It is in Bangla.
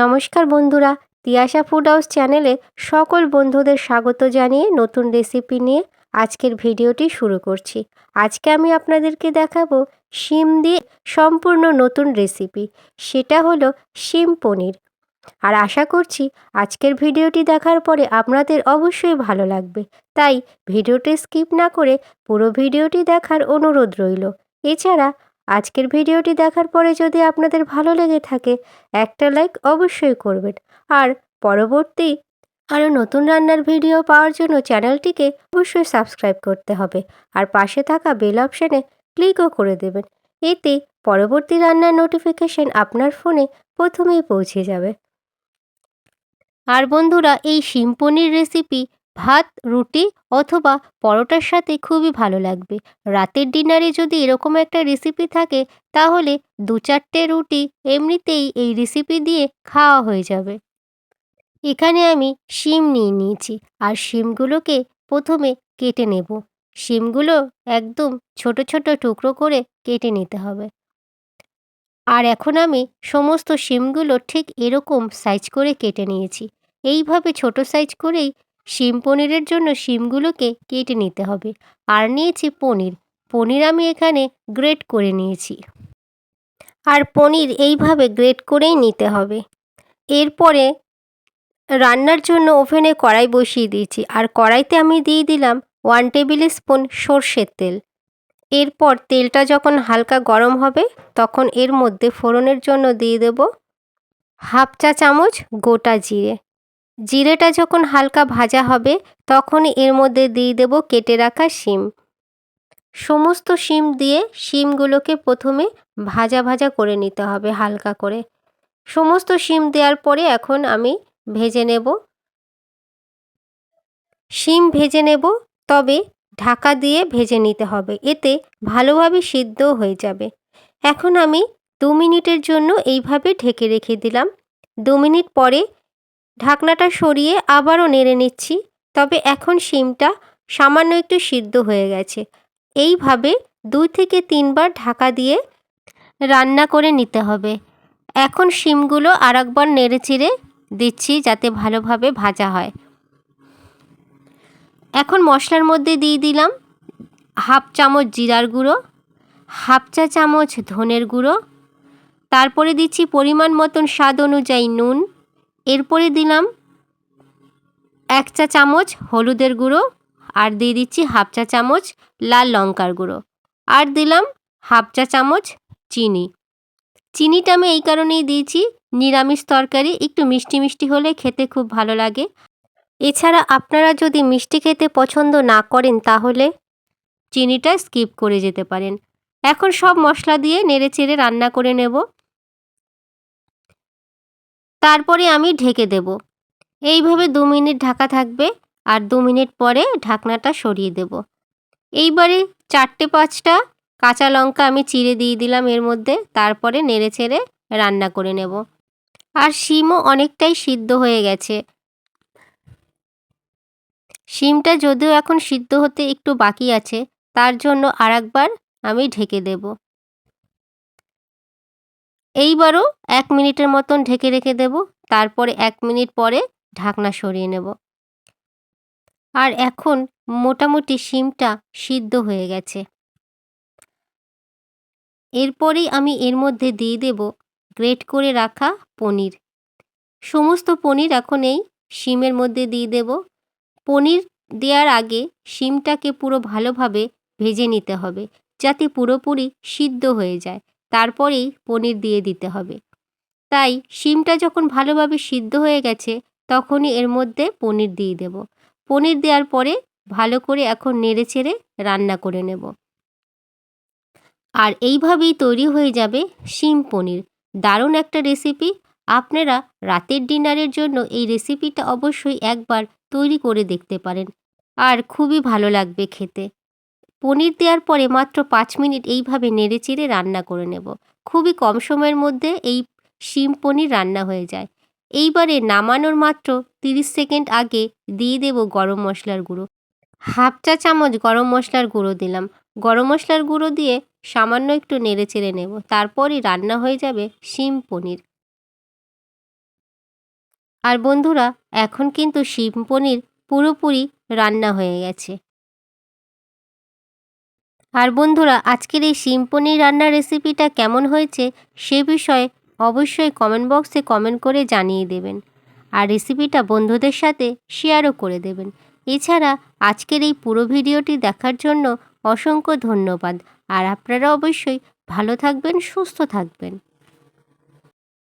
নমস্কার বন্ধুরা, তিয়াশা ফুড হাউস চ্যানেলে সকল বন্ধুদের স্বাগত জানিয়ে নতুন রেসিপি নিয়ে আজকের ভিডিওটি শুরু করছি। আজকে আমি আপনাদেরকে দেখাবো শিম দিয়ে সম্পূর্ণ নতুন রেসিপি সেটা হলো শিম পনির। আর আশা করছি আজকের ভিডিওটি দেখার পরে আপনাদের অবশ্যই ভালো লাগবে, তাই ভিডিওটি স্কিপ না করে পুরো ভিডিওটি দেখার অনুরোধ রইল। এছাড়া আজকের ভিডিওটি দেখার পরে যদি আপনাদের ভালো লেগে থাকে, একটা লাইক অবশ্যই করবেন। আর পরবর্তী আরও নতুন রান্নার ভিডিও পাওয়ার জন্য চ্যানেলটিকে অবশ্যই সাবস্ক্রাইব করতে হবে। আর পাশে থাকা বেল অপশানে ক্লিকও করে দেবেন। এতে পরবর্তী রান্নার নোটিফিকেশন আপনার ফোনে প্রথমেই পৌঁছে যাবে। আর বন্ধুরা, এই শিম্পনির রেসিপি ভাত, রুটি অথবা পরোটার সাথে খুবই ভালো লাগবে। রাতের ডিনারে যদি এরকম একটা রেসিপি থাকে, তাহলে দু চারটে রুটি এমনিতেই এই রেসিপি দিয়ে খাওয়া হয়ে যাবে। এখানে আমি শিম নিয়ে নিয়েছি আর শিমগুলোকে প্রথমে কেটে নেব। শিমগুলো একদম ছোট ছোট টুকরো করে কেটে নিতে হবে। আর এখন আমি সমস্ত শিমগুলো ঠিক এরকম সাইজ করে কেটে নিয়েছি। এইভাবে ছোট সাইজ করেই শিম পনিরের জন্য শিমগুলোকে কেটে নিতে হবে। আর নিয়েছি পনির। পনির আমি এখানে গ্রেট করে নিয়েছি। আর পনির এইভাবে গ্রেট করেই নিতে হবে। এরপরে রান্নার জন্য ওভেনে কড়াই বসিয়ে দিয়েছি। আর কড়াইতে আমি দিয়ে দিলাম ওয়ান টেবিল স্পুন সর্ষের তেল। এরপর তেলটা যখন হালকা গরম হবে, তখন এর মধ্যে ফোড়নের জন্য দিয়ে দেব হাফ চা চামচ গোটা জিরে। জিরেটা যখন হালকা ভাজা হবে, তখনই এর মধ্যে দিয়ে দেব কেটে রাখা শিম। সমস্ত শিম দিয়ে শিমগুলোকে প্রথমে ভাজা ভাজা করে নিতে হবে হালকা করে। সমস্ত শিম দেওয়ার পরে এখন আমি ভেজে নেব। শিম ভেজে নেব, তবে ঢাকা দিয়ে ভেজে নিতে হবে, এতে ভালোভাবে সিদ্ধ হয়ে যাবে। এখন আমি দু মিনিটের জন্য এইভাবে ঢেকে রেখে দিলাম। দু মিনিট পরে ঢাকনাটা সরিয়ে আবারও নেড়ে নিচ্ছি, তবে এখন শিমটা সামান্য একটু সিদ্ধ হয়ে গেছে। এইভাবে দুই থেকে তিনবার ঢাকা দিয়ে রান্না করে নিতে হবে। এখন শিমগুলো আর একবার নেড়ে চিড়ে দিচ্ছি যাতে ভালোভাবে ভাজা হয়। এখন মশলার মধ্যে দিয়ে দিলাম হাফ চামচ জিরার গুঁড়ো, হাফ চা চামচ ধনের গুঁড়ো, তারপরে দিচ্ছি পরিমাণ মতন স্বাদ অনুযায়ী নুন এরপরে দিলাম এক চা চামচ হলুদের গুঁড়ো, আর দিয়ে দিচ্ছি হাফ চা চামচ লাল লঙ্কার গুঁড়ো, আর দিলাম হাফ চা চামচ চিনি। চিনিটা আমি এই কারণেই দিয়েছি, নিরামিষ তরকারি, একটু মিষ্টি মিষ্টি হলে খেতে খুব ভালো লাগে। এছাড়া আপনারা যদি মিষ্টি খেতে পছন্দ না করেন, তাহলে চিনিটা স্কিপ করে যেতে পারেন। এখন সব মশলা দিয়ে নেড়ে চেড়ে রান্না করে নেব। তারপরে আমি ঢেকে দেব। এইভাবে দু মিনিট ঢাকা থাকবে আর দু মিনিট পরে ঢাকনাটা সরিয়ে দেব। এইবারে চারটে পাঁচটা কাঁচা লঙ্কা আমি চিড়ে দিয়ে দিলাম এর মধ্যে, তারপরে নেড়ে চেড়ে রান্না করে নেব। আর শিমও অনেকটাই সিদ্ধ হয়ে গেছে। শিমটা যদিও এখন সিদ্ধ হতে একটু বাকি আছে, তার জন্য আর একবার আমি ঢেকে দেব। এইবারও এক মিনিটের মতন ঢেকে রেখে দেব, তারপরে এক মিনিট পরে ঢাকনা সরিয়ে নেব। আর এখন মোটামুটি শিমটা সিদ্ধ হয়ে গেছে। এরপরেই আমি এর মধ্যে দিয়ে দেব গ্রেট করে রাখা পনির। সমস্ত পনির এখন এই শিমের মধ্যে দিয়ে দেব। পনির দেওয়ার আগে শিমটাকে পুরো ভালোভাবে ভেজে নিতে হবে, যাতে পুরোপুরি সিদ্ধ হয়ে যায়। তারপরেই পনির দিয়ে দিতে হবে। তাই শিমটা যখন ভালোভাবে সিদ্ধ হয়ে গেছে, তখনই এর মধ্যে পনির দিয়ে দেব। পনির দেওয়ার পরে ভালো করে এখন নেড়ে ছেড়ে রান্না করে নেব। আর এইভাবেই তৈরি হয়ে যাবে শিম পনির। দারুণ একটা রেসিপি। আপনারা রাতের ডিনারের জন্য এই রেসিপিটা অবশ্যই একবার তৈরি করে দেখতে পারেন। আর খুবই ভালো লাগবে খেতে। পনির দেওয়ার পরে মাত্র পাঁচ মিনিট এইভাবে নেড়ে চেড়ে রান্না করে নেব। খুবই কম সময়ের মধ্যে এই শিম পনির রান্না হয়ে যায়। এইবারে নামানোর মাত্র তিরিশ সেকেন্ড আগে দিয়ে দেব গরম মশলার গুঁড়ো। হাফ চা চামচ গরম মশলার গুঁড়ো দিলাম। গরম মশলার গুঁড়ো দিয়ে সামান্য একটু নেড়ে চেড়ে নেব। তারপরই রান্না হয়ে যাবে শিম পনির। আর বন্ধুরা, এখন কিন্তু শিম পনির পুরোপুরি রান্না হয়ে গেছে। আর বন্ধুরা, আজকের এই শিম পনির রান্নার রেসিপিটা কেমন হয়েছে সে বিষয়ে অবশ্যই কমেন্ট বক্সে কমেন্ট করে জানিয়ে দেবেন। আর রেসিপিটা বন্ধুদের সাথে শেয়ারও করে দেবেন। এছাড়া, আজকের এই পুরো ভিডিওটি দেখার জন্য অসংখ্য ধন্যবাদ। আর আপনারা অবশ্যই ভালো থাকবেন, সুস্থ থাকবেন।